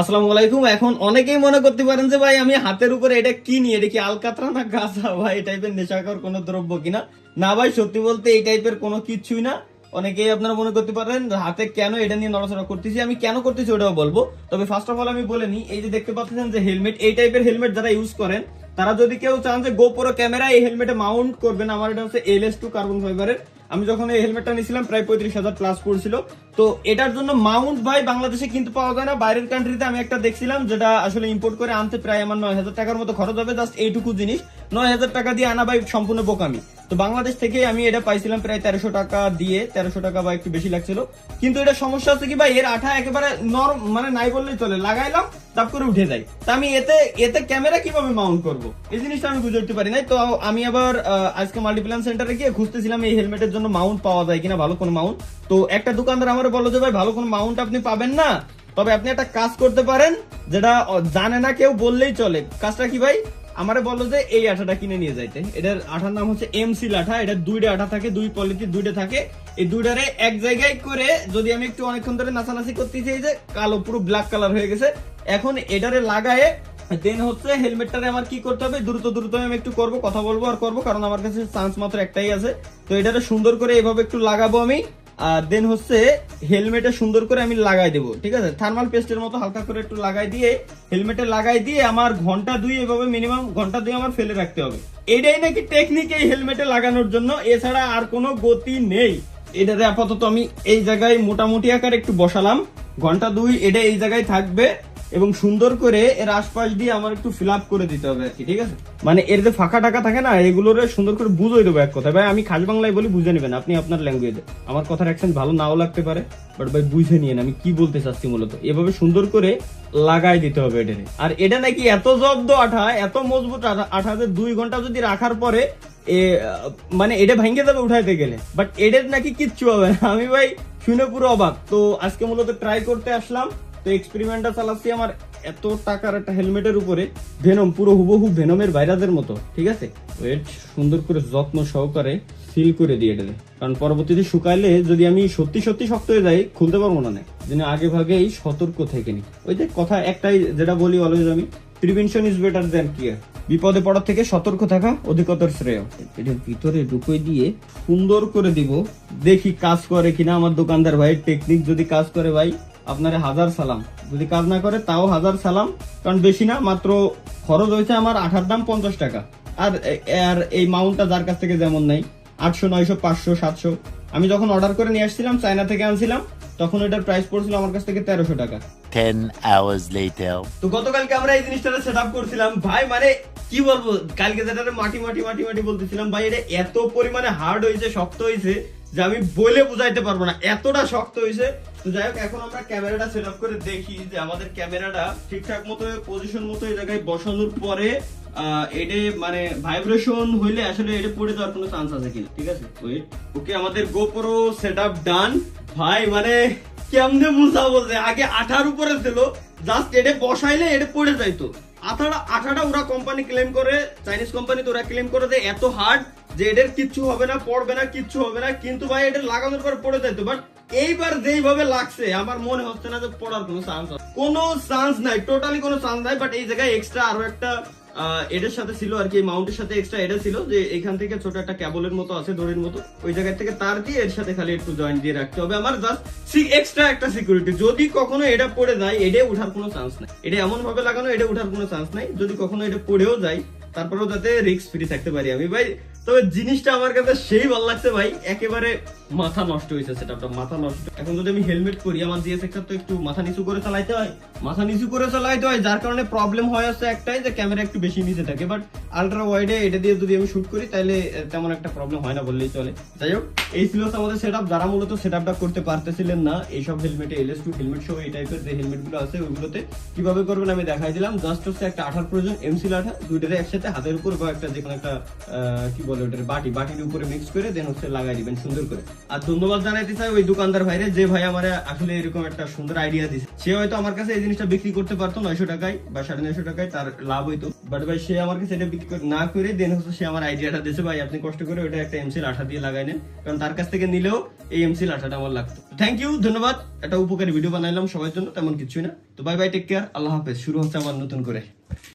আসসালামু আলাইকুম। এখন অনেকেই মনে করতে পারেন যে, ভাই, আমি হাতের উপরে এটা কিনি এটা কি আলকাতরা না গাছা ভাই, এই টাইপের নেশাকর কোনো দ্রব্য কিনা? না, ভাই, সত্যি বলতে এই টাইপের কোনো কিছুই না। অনেকেই আপনারা মনে করতে পারেন, হাতে কেন এটা নিয়ে নড়াচড়া করতেছি? আমি কেন করতেছি ওটাও বলব? তবে ফার্স্ট অফ অল আমি বলে নিই, এই যে দেখতে পাচ্ছেন যে হেলমেট এই টাইপের হেলমেট যারা ইউজ করেন, তারা যদি কেউ চান যে গোপরো ক্যামেরা এই হেলমেটে মাউন্ট করবেন, আমার এটা হচ্ছে এল এস টু কার্বন ফাইবারের আমি যখন এই হেলমেটটা নিয়েছিলাম, প্রায় পঁয়ত্রিশ হাজার প্লাস পড়ছিল। তো এটার জন্য মাউন্ট ভাই বাংলাদেশে কিন্তু পাওয়া যায় না। বাইরের কান্ট্রিতে আমি একটা দেখছিলাম, যেটা আসলে ইম্পোর্ট করে আনতে প্রায় আমার নয় হাজার টাকার মতো খরচ হবে। জাস্ট এইটুকু জিনিস। নয় হাজার টাকা দিয়ে আনা ভাই সম্পূর্ণ বোকামি। তো বাংলাদেশ থেকে আমি এটা পাইছিলাম প্রায় তেরোশো টাকা দিয়ে, তেরোশো টাকা বা একটু বেশি লাগছিল। কিন্তু এটা সমস্যা হচ্ছে কি ভাই, এর আঠা একেবারে নরম মানে নাই বললেই চলে। লাগাইলাম, তাপ করে উঠে যায়। তা আমি এতে এতে ক্যামেরা কীভাবে মাউন্ট করব? এই জিনিসটা আমি বুঝে উঠতে পারি নাই। তো আমি আবার আজকে মাল্টিপ্লান সেন্টারে গিয়ে খুঁজতেছিলাম এই হেলমেটের জন্য মাউন্ট পাওয়া যায় কিনা, ভালো কোনো মাউন্ট তো একটা দোকানদার আমার বলল যে, ভাই, ভালো কোনো মাউন্ট আপনি পাবেন না। তবে আপনি একটা কাজ করতে পারেন, যেটা জানে না কেউ বললেই চলে। কাজটা কি ভাই? আমারে বলল যে এই আঠাটা কিনে নিয়ে যাইতে। এটার আঠার নাম হচ্ছে এমসিল আঠা এটা দুইটা আঠা থাকে, দুই পলিথি দুইটা থাকে। এই দুইটারে এক জায়গায় করে যদি আমি একটু অনেকক্ষণ ধরে নাচানাচি করতে চাই যে কালো পুরো ব্ল্যাক কালার হয়ে গেছে। এখন এটারে লাগায়ে দেন হচ্ছে হেলমেটটারে আমার কি করতে হবে? দ্রুত দ্রুত আমি একটু করব, কথা বলব আর করব, কারণ আমার কাছে চান্স মাত্র একটাই আছে। তো এটারে সুন্দর করে এভাবে একটু লাগাবো আমি। আর দেন হচ্ছে হেলমেটে সুন্দর করে আমি লাগাই দেবো, ঠিক আছে? থার্মাল পেস্টের মতো হালকা করে একটু লাগাই দিয়ে হেলমেটে লাগাই দিয়ে আমার ঘণ্টা দুই এভাবে মিনিমাম ঘণ্টা দুই আমার ফেলে রাখতে হবে। এটাই নাকি টেকনিক এই হেলমেটে লাগানোর জন্য, এছাড়া আর কোনো গতি নেই। এটাতে আপাতত আমি এই জায়গায় মোটামুটি আকার একটু বসালাম। ঘণ্টা দুই এটা এই জায়গায় থাকবে। এবং সুন্দর করে এর আশপাশ দিয়ে আমার একটু ফিল আপ করে দিতে হবে আর কি, ঠিক আছে? মানে এর যে ফাঁকা টাকা থাকে না, এগুলোরে সুন্দর করে বুঝিয়ে দেবো এক কথা ভাই, আমি খাস বাংলায় বলি, বুঝে নেবেন, আপনি আপনার ল্যাঙ্গুয়েজে আমার কথার অ্যাকসেন্ট ভালো নাও লাগতে পারে বাট ভাই, বুঝে নিয়েন, আমি কি বলতে চাচ্ছি মূলত? এভাবে সুন্দর করে লাগাই দিতে হবে এটারে আর এটা নাকি এত জব্দ আঠা, এত মজবুত আঠা যে দুই ঘণ্টা যদি রাখার পরে মানে এটা ভেঙে যাবে উঠাইতে গেলে। বাট এটার নাকি কিচ্ছু হবে না। আমি ভাই, শুনে পুরো অবাক। তো আজকে মূলত ট্রাই করতে আসলাম। তো এক্সপেরিমেন্টটা চালাচ্ছি আমার এত টাকার একটা হেলমেটের উপরে ভেনম পুরো হুবহু ভেনমের ভাইরাসের মতো, ঠিক আছে? ওয়েট সুন্দর করে যত্ন সহকারে সিল করে দিয়ে এটাতে কারণ পরবর্তীতে শুকাইলে যদি আমি সত্যি সত্যি শক্ত হয়ে যাই, খুলতে পারব না যেন আগে ভাগেই সতর্ক থেকে নি। ওই যে কথা একটাই যেটা বলি অলওয়েজ আমি prevention is better than cure বিপদে পড়ার থেকে সতর্ক থাকা অধিকতর শ্রেয়। এটার ভিতরে ঢুকে দিয়ে সুন্দর করে দিব। দেখি কাজ করে কিনা আমার দোকানদার ভাই টেকনিক যদি কাজ করে ভাই আপনারে হাজার সালাম। যদি কাজ না করে তাও হাজার সালাম। কারণ বেশি না মাত্র খরচ হয়েছে আমার আঠার দাম পঞ্চাশ টাকা। আর আর এই মাউন্টটা যার কাছ থেকে যেমন নাই আটশো নয়শো পাঁচশো সাতশো। আমি যখন অর্ডার করে নিয়ে আসছিলাম চায়না থেকে আনছিলাম তখন এটার প্রাইস পড়ছিল আমার কাছ থেকে তেরোশো টাকা। 10 hours later. তো গতকালকে আমরা এই জিনিসটা সেট আপ করছিলাম। ভাই মানে কি বলব? কালকে যেটা মাটি মাটি মাটি মাটি বলতেছিলাম ভাই এটা এত পরিমাণে হার্ড হয়েছে শক্ত হয়েছে। যে আমি বলে বুঝাইতে পারব না। এতটা শক্ত হয়েছে তো যাই হোক, এখন আমরা ক্যামেরাটা সেট আপ করে দেখি যে আমাদের ক্যামেরাটা ঠিকঠাক মতো পজিশন মতো এই জায়গায় বসানোর পরে এটা মানে ভাইব্রেশন হইলে আসলে এটা পড়ে যাওয়ার কোনো চান্স আছে কিনা, ঠিক আছে? ওকে আমাদের গোপরো সেট আপ ডান ভাই মানে কেমনে বুঝাবো যে আগে আঠার উপরে ছিল জাস্ট এটা বসাইলে এটা পড়ে যাইতো। আঠাটা আঠাটা ওরা কোম্পানি ক্লেম করে চাইনিজ কোম্পানি তো ওরা ক্লেম করে যে এত হার্ড যে এদের কিচ্ছু হবে না, পড়বে না, কিচ্ছু হবে না, কিন্তু ভাই এটা লাগানোর পর পড়ে যাইতো। বাট এইবার যেইভাবে লাগছে, আমার মনে হচ্ছে না যে পড়ার কোনো চান্স কোনো চান্স নাই টোটালি কোনো চান্স নাই বাট এই জায়গায় এক্সট্রা আরও একটা এটার সাথে ছিল আর কি মাউন্টের সাথে এক্সট্রা এটা ছিল যে এখান থেকে ছোট একটা ক্যাবলের মতো আছে, দড়ির মতো। ওই জায়গা থেকে তার দিয়ে এর সাথে খালি একটু জয়েন্ট দিয়ে রাখতে হবে। আমার জাস্ট এক্সট্রা একটা সিকিউরিটি যদি কখনো এটা পড়ে যায় এটা উঠার কোনো চান্স নাই। এটা এমন ভাবে লাগানো, এটা উঠার কোনো চান্স নাই। যদি কখনো এটা পড়েও যায়, তারপরেও যাতে রিস্ক ফ্রি থাকতে পারি আমি। ভাই তবে জিনিসটা আমার কাছে সেই ভালো লাগছে ভাই, একেবারে মাথা নষ্ট হয়েছে সেটা মাথা নষ্ট। এখন যদি আমি হেলমেট করি আমার জিএস তো একটু মাথা নিচু করে চালাইতে হয়। মাথা নিচু করে চালাইতে হয়, যার কারণে প্রবলেম হয় আছে একটাই যে ক্যামেরা একটু বেশি নিচে থাকে বাট আলট্রা ওয়াইডে এটা দিয়ে যদি আমি শুট করি তাহলে তেমন একটা প্রবলেম হয় না বললেই চলে। যাই হোক এই ছিল আমাদের সেটআপ যারা মূলত সেটআপটা করতে পারতেছিলেন না, এইসব হেলমেটে এলএস টু হেলমেট সহ এই টাইপের যে হেলমেটগুলো আছে, ওইগুলোতে কীভাবে করবেন আমি দেখাই দিলাম। জাস্ট হচ্ছে একটা আঠার প্রয়োজন এমসিল আঠা দুইটারে একসাথে হাতের উপর বা একটা যে একটা কি বলে ওটার, বাটি, বাটির উপরে মিক্স করে দেন হচ্ছে লাগাই দিবেন, সুন্দর করে। আর ধন্যবাদ জানাইতে চাই ওই দোকানদার ভাইরে, যে ভাই আমার আসলে এরকম একটা সুন্দর আইডিয়া দিচ্ছে সে হয়তো আমার কাছে এই জিনিসটা বিক্রি করতে পারতো নয়শো টাকায় বা সাড়ে নয়শো টাকায়, তার লাভ হইতো। বাট ভাই, সে আমার কাছে এটা না করে দেন হচ্ছে সে আমার আইডিয়াটা দিয়েছে, ভাই, আপনি কষ্ট করে ওটা একটা এমসিল আঠা দিয়ে লাগাই নেন। কারণ তার কাছ থেকে নিলেও এই এমসিল আঠাটা আমার লাগতো। থ্যাংক ইউ ধন্যবাদ। একটা উপকারী ভিডিও বানাইলাম সবার জন্য, তেমন কিছুই না। তো বাই বাই টেক কেয়ার আল্লাহ হাফেজ। শুরু হচ্ছে আমার নতুন করে।